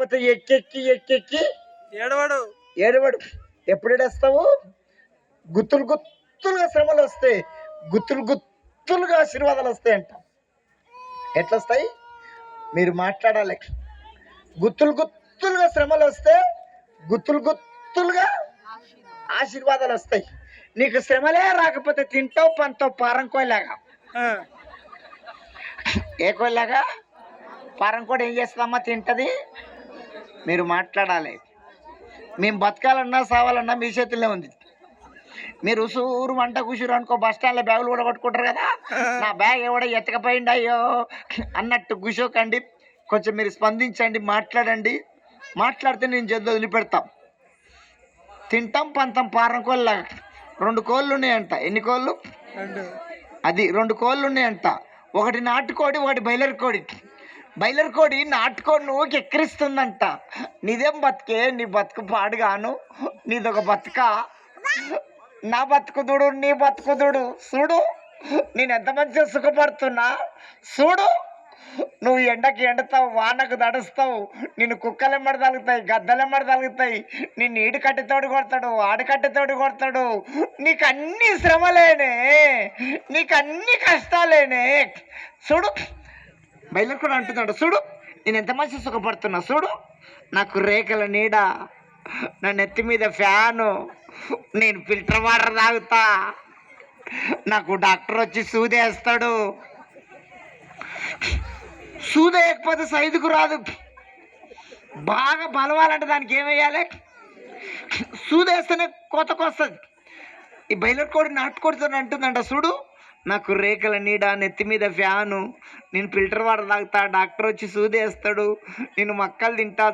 లేకపోతే ఎక్కెక్కి ఎక్కెక్కి ఏడవాడు. ఏడవడు. ఎప్పుడు ఏడేస్తావు గుత్తులు గుత్తులుగా శ్రమలు వస్తాయి. గుత్తులు గుత్తులుగా ఆశీర్వాదాలు వస్తాయంట ఎట్లా వస్తాయి మీరు మాట్లాడాలి. గుత్తులు గుత్తులుగా శ్రమలు వస్తే గుత్తులు గుత్తులుగా ఆశీర్వాదాలు వస్తాయి. నీకు శ్రమలే రాకపోతే తింటావు పంతావు పారం కోయలాగా ఏ కోయలాగా పారం కూడా ఏం చేస్తుందమ్మా? తింటది. మీరు మాట్లాడాలి. మేము బతకాలన్నా సావాలన్నా మీ చేతుల్లో ఉంది. మీరు ఉసూరు వంట కూసురు అనుకో బస్ స్టాండ్లో బ్యాగులు కూడా కొట్టుకుంటారు కదా. నా బ్యాగ్ ఎవడో ఎత్తకపోయింది అయ్యో అన్నట్టు కూర్చోకండి కొంచెం మీరు స్పందించండి మాట్లాడండి. మాట్లాడితే నేను జల్ది వదిలిపెడతాం. తింటాం పంతం పారం కోళ్ళ రెండు కోళ్ళు ఉన్నాయంట. ఎన్ని కోళ్ళు? అది రెండు కోళ్ళు ఉన్నాయంట. ఒకటి నాటుకోడి ఒకటి బయలర్ కోడి. బయలర్ కోడి నాటుకోడి నువ్వు ఎక్కిరిస్తుందంట నీదేం బతికే? నీ బతుకు పాడుగాను. నీదొక బతుక? నా బతుకుదుడు నీ బతుకుదుడు చూడు. నేను ఎంత మంచిగా సుఖపడుతున్నా. చూడు నువ్వు ఎండకి ఎండుతావు వానకు దడుస్తావు నిన్ను కుక్కలెమ్మడి తగులుతాయి గద్దలెమ్మడి తగులుతాయి నిన్ను ఈడు కట్టెతోడు కొడతాడు ఆడు కట్టెతోడు కొడతాడు. నీకు అన్ని శ్రమలేనే. నీకు అన్ని కష్టాలేనే. చూడు బయలు కూడా అంటున్నాడు చూడు నేను ఎంత మంచి సుఖపడుతున్నా చూడు. నాకు రేఖల నీడ నా నెత్తి మీద ఫ్యాను నేను ఫిల్టర్ వాటర్ తాగుతా. నాకు డాక్టర్ వచ్చి సూదేస్తాడు సూదేయకపోతే సైదుకు రాదు. బాగా బలవాలంటే దానికి ఏమేయాలి సూదేస్తేనే కోతకొస్తుంది ఈ బయలర్ కోడి నాటుకోడితో అంటుందంట చూడు నాకు రేఖల నీడ నెత్తి మీద ఫ్యాను. నేను ఫిల్టర్ వాటర్ తాగుతా డాక్టర్ వచ్చి సూదేస్తాడు. నేను మక్కలు తింటా